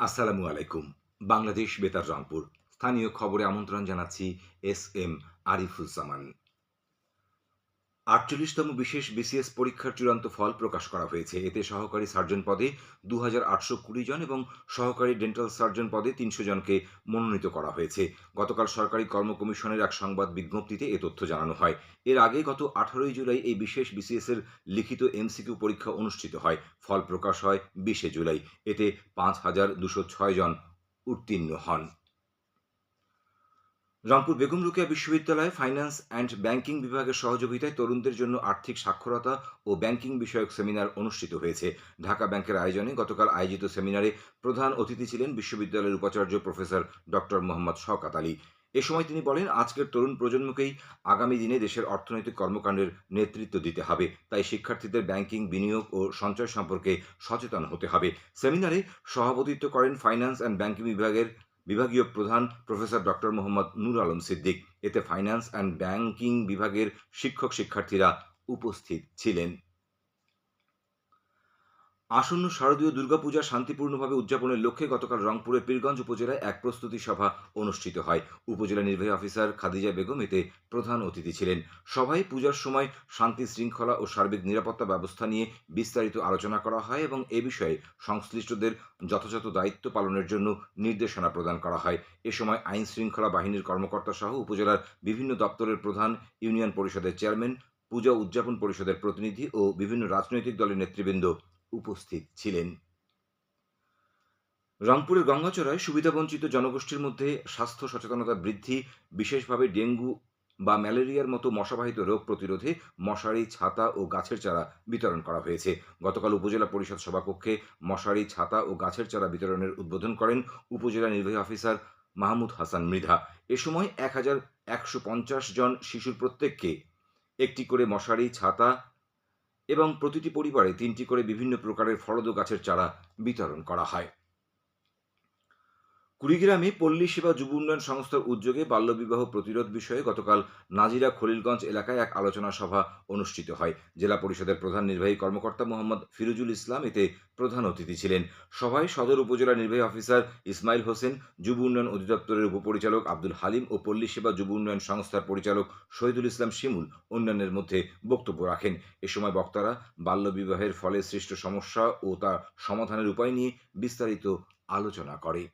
আসসালামু আলাইকুম। বাংলাদেশ বেতার রংপুর। স্থানীয় খবরে আমন্ত্রণ জানাচ্ছি এস এম আরিফুল আরিফুজ্জামান। আটচল্লিশতম বিশেষ বিসিএস পরীক্ষার চূড়ান্ত ফল প্রকাশ করা হয়েছে। এতে সহকারী সার্জন পদে দু হাজার কুড়ি জন এবং সহকারী ডেন্টাল সার্জন পদে তিনশো জনকে মনোনীত করা হয়েছে। গতকাল সরকারি কর্ম কমিশনের এক সংবাদ বিজ্ঞপ্তিতে এ তথ্য জানানো হয়। এর আগে গত আঠারোই জুলাই এই বিশেষ বিসিএস এর লিখিত এমসিকিউ পরীক্ষা অনুষ্ঠিত হয়। ফল প্রকাশ হয় বিশে জুলাই। এতে পাঁচ হাজার দুশো ছয় জন উত্তীর্ণ হন। রংপুর বেগম রোকেয়া বিশ্ববিদ্যালয়ে ফাইন্যান্স অ্যান্ড ব্যাংকিং বিভাগের সহযোগিতায় তরুণদের জন্য আর্থিক সাক্ষরতা ও ব্যাংকিং বিষয়ক সেমিনার অনুষ্ঠিত হয়েছে। ঢাকা ব্যাংকের আয়োজনে গতকাল আয়োজিত সেমিনারে প্রধান অতিথি ছিলেন বিশ্ববিদ্যালয়ের উপাচার্য প্রফেসর ডক্টর মোহাম্মদ শওকাত আলী। এ সময় তিনি বলেন, আজকের তরুণ প্রজন্মকেই আগামী দিনে দেশের অর্থনৈতিক কর্মকাণ্ডের নেতৃত্ব দিতে হবে। তাই শিক্ষার্থীদের ব্যাংকিং, বিনিয়োগ ও সঞ্চয় সম্পর্কে সচেতন হতে হবে। সেমিনারে সভাপতিত্ব করেন ফাইন্যান্স অ্যান্ড ব্যাংকিং বিভাগের বিভাগীয় প্রধান প্রফেসর ডক্টর মোহাম্মদ নূর আলম সিদ্দিক। এতে ফাইন্যান্স অ্যান্ড ব্যাংকিং বিভাগের শিক্ষক শিক্ষার্থীরা উপস্থিত ছিলেন। আসন্ন শারদীয় দুর্গাপূজা শান্তিপূর্ণভাবে উদযাপনের লক্ষ্যে গতকাল রংপুরের পীরগঞ্জ উপজেলায় এক প্রস্তুতি সভা অনুষ্ঠিত হয়। উপজেলা নির্বাহী অফিসার খাদিজা বেগম এতে প্রধান অতিথি ছিলেন। সভায় পূজার সময় শান্তি শৃঙ্খলা ও সার্বিক নিরাপত্তা ব্যবস্থা নিয়ে বিস্তারিত আলোচনা করা হয় এবং এ বিষয়ে সংশ্লিষ্টদের যথাযথ দায়িত্ব পালনের জন্য নির্দেশনা প্রদান করা হয়। এ সময় আইন শৃঙ্খলা বাহিনীর কর্মকর্তা সহ উপজেলার বিভিন্ন দপ্তরের প্রধান, ইউনিয়ন পরিষদের চেয়ারম্যান, পূজা উদযাপন পরিষদের প্রতিনিধি ও বিভিন্ন রাজনৈতিক দলের নেতৃবৃন্দ। উপস্থিত ছিলেন। রংপুরের গঙ্গাচড়ায় সুবিধাবঞ্চিত জনগোষ্ঠীর মধ্যে স্বাস্থ্য সচেতনতা বৃদ্ধি, বিশেষভাবে ডেঙ্গু বা ম্যালেরিয়ার মতো মশাবাহিত রোগ প্রতিরোধে মশারি, ছাতা ও গাছের চারা বিতরণ করা হয়েছে। গতকাল উপজেলা পরিষদ সভাকক্ষে মশারি, ছাতা ও গাছের চারা বিতরণের উদ্বোধন করেন উপজেলা নির্বাহী অফিসার মাহমুদ হাসান মৃধা। এ সময় এক হাজার একশো পঞ্চাশ জন শিশুর প্রত্যেককে একটি করে মশারি, ছাতা এবং প্রতিটি পরিবারে তিনটি করে বিভিন্ন প্রকারের ফলদ গাছের চারা বিতরণ করা হয়। কুড়িগ্রামে পল্লী সেবা যুব উন্নয়ন সংস্থার উদ্যোগে বাল্যবিবাহ প্রতিরোধ বিষয়ে গতকাল নাজিরা খলিলগঞ্জ এলাকায় এক আলোচনা সভা অনুষ্ঠিত হয়। জেলা পরিষদের প্রধান নির্বাহী কর্মকর্তা মোহাম্মদ ফিরোজুল ইসলাম এতে প্রধান অতিথি ছিলেন। সভায় সদর উপজেলা নির্বাহী অফিসার ইসমাইল হোসেন, যুব উন্নয়ন অধিদপ্তরের উপপরিচালক আব্দুল হালিম ও পল্লী সেবা যুব উন্নয়ন সংস্থার পরিচালক শহীদুল ইসলাম শিমুল অন্যান্যের মধ্যে বক্তব্য রাখেন। এ সময় বক্তারা বাল্যবিবাহের ফলে সৃষ্ট সমস্যা ও তা সমাধানের উপায় নিয়ে বিস্তারিত আলোচনা করে।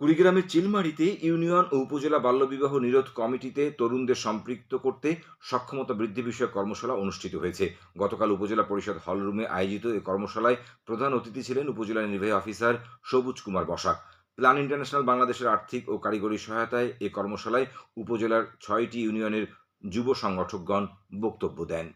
কুড়িগ্রামের চিলমারিতে ইউনিয়ন ও উপজেলা বাল্যবিবাহ নিরোধ কমিটিতে তরুণদের সম্পৃক্ত করতে সক্ষমতা বৃদ্ধি বিষয়ক কর্মশালা অনুষ্ঠিত হয়েছে। গতকাল উপজেলা পরিষদ হলরুমে আয়োজিত এই কর্মশালায় প্রধান অতিথি ছিলেন উপজেলা নির্বাহী অফিসার সবুজ কুমার বসাক প্ল্যান ইন্টারন্যাশনাল বাংলাদেশের আর্থিক ও কারিগরি সহায়তায় এ কর্মশালায় উপজেলার ছয়টি ইউনিয়নের যুব সংগঠকগণ বক্তব্য দেন।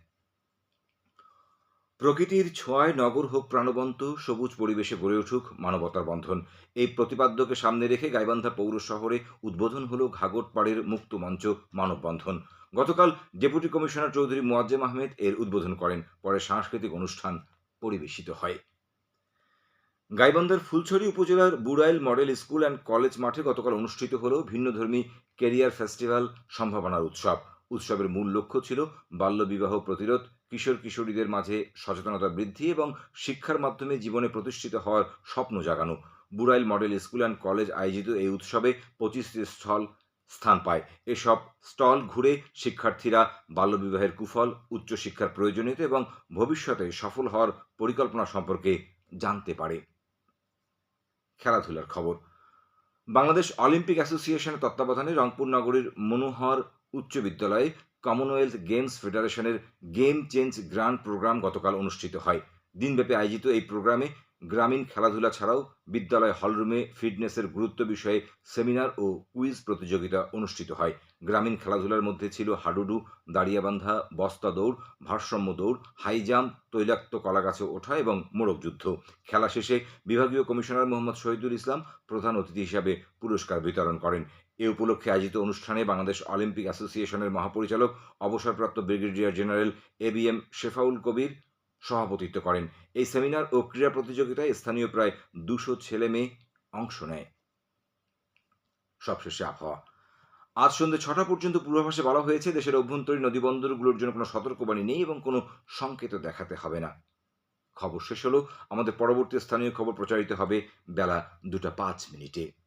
প্রকৃতির ছোঁয়ায় নগর হোক প্রাণবন্ত, সবুজ পরিবেশে গড়ে উঠুক মানবতার বন্ধন। এই প্রতিপাদ্যকে সামনে রেখে গাইবান্ধা পৌর শহরে উদ্বোধন হল ঘাগরপাড়ের মুক্ত মঞ্চ, মানববন্ধন। গতকাল ডেপুটি কমিশনার চৌধুরী মোয়াজ্জেম আহমেদ এর উদ্বোধন করেন। পরে সাংস্কৃতিক অনুষ্ঠান পরিবেশিত হয়। গাইবান্ধার ফুলছড়ি উপজেলার Burail model school and college মাঠে গতকাল অনুষ্ঠিত হল ভিন্নধর্মী কেরিয়ার ফেস্টিভ্যাল সম্ভাবনার উৎসব। উৎসবের মূল লক্ষ্য ছিল বাল্যবিবাহ প্রতিরোধ কিশোর কিশোরীদের মাঝে সচেতনতা বৃদ্ধি এবং শিক্ষার মাধ্যমে জীবনে প্রতিষ্ঠিত হওয়ার স্বপ্ন জাগানো। Burail model school and college আয়োজিত এই উৎসবে পঁচিশটি স্থল স্থান পায়। এসব স্টল ঘুরে শিক্ষার্থীরা বাল্যবিবাহের কুফল, উচ্চশিক্ষার প্রয়োজনীয়তা এবং ভবিষ্যতে সফল হওয়ার পরিকল্পনা সম্পর্কে জানতে পারে। খেলাধুলার খবর। বাংলাদেশ অলিম্পিক অ্যাসোসিয়েশনের তত্ত্বাবধানে রংপুর নগরীর মনোহর উচ্চ বিদ্যালয়ে কমনওয়েলথ গেমস ফেডারেশনের গেম চেঞ্জ গ্রান্ড প্রোগ্রাম গতকাল অনুষ্ঠিত হয়। দিনব্যাপী আয়োজিত এই প্রোগ্রামে গ্রামীণ খেলাধুলা ছাড়াও বিদ্যালয় হলরুমে ফিটনেসের গুরুত্ব বিষয়ে সেমিনার ও কুইজ প্রতিযোগিতা অনুষ্ঠিত হয়। গ্রামীণ খেলাধুলার মধ্যে ছিল হাডুডু, দাঁড়িয়াবান্ধা, বস্তা দৌড়, ভারসাম্য দৌড় হাই জাম্প তৈলাক্ত কলাগাছে ওঠা এবং মোড়ক যুদ্ধ। খেলা শেষে বিভাগীয় কমিশনার মোহাম্মদ শহীদুল ইসলাম প্রধান অতিথি হিসাবে পুরস্কার বিতরণ করেন। এ উপলক্ষে আয়োজিত অনুষ্ঠানে বাংলাদেশ অলিম্পিক অ্যাসোসিয়েশনের মহাপরিচালক, অবসরপ্রাপ্ত brigadier general A B M Shefaul Kabir সভাপতিত্ব করেন। এই সেমিনার ও ক্রীড়া প্রতিযোগিতায় স্থানীয় প্রায় দুশো ছেলে মেয়ে অংশ নেয়। সবশেষে আবহাওয়া। আজ সন্ধ্যে ছটা পর্যন্ত পূর্বাভাসে বলা হয়েছে, দেশের অভ্যন্তরীণ নদীবন্দরগুলোর জন্য কোনো সতর্কবাণী নেই এবং কোনো সংকেত দেখাতে হবে না। খবর শেষ হলো। আমাদের পরবর্তী স্থানীয় খবর প্রচারিত হবে বেলা দুটা পাঁচ মিনিটে।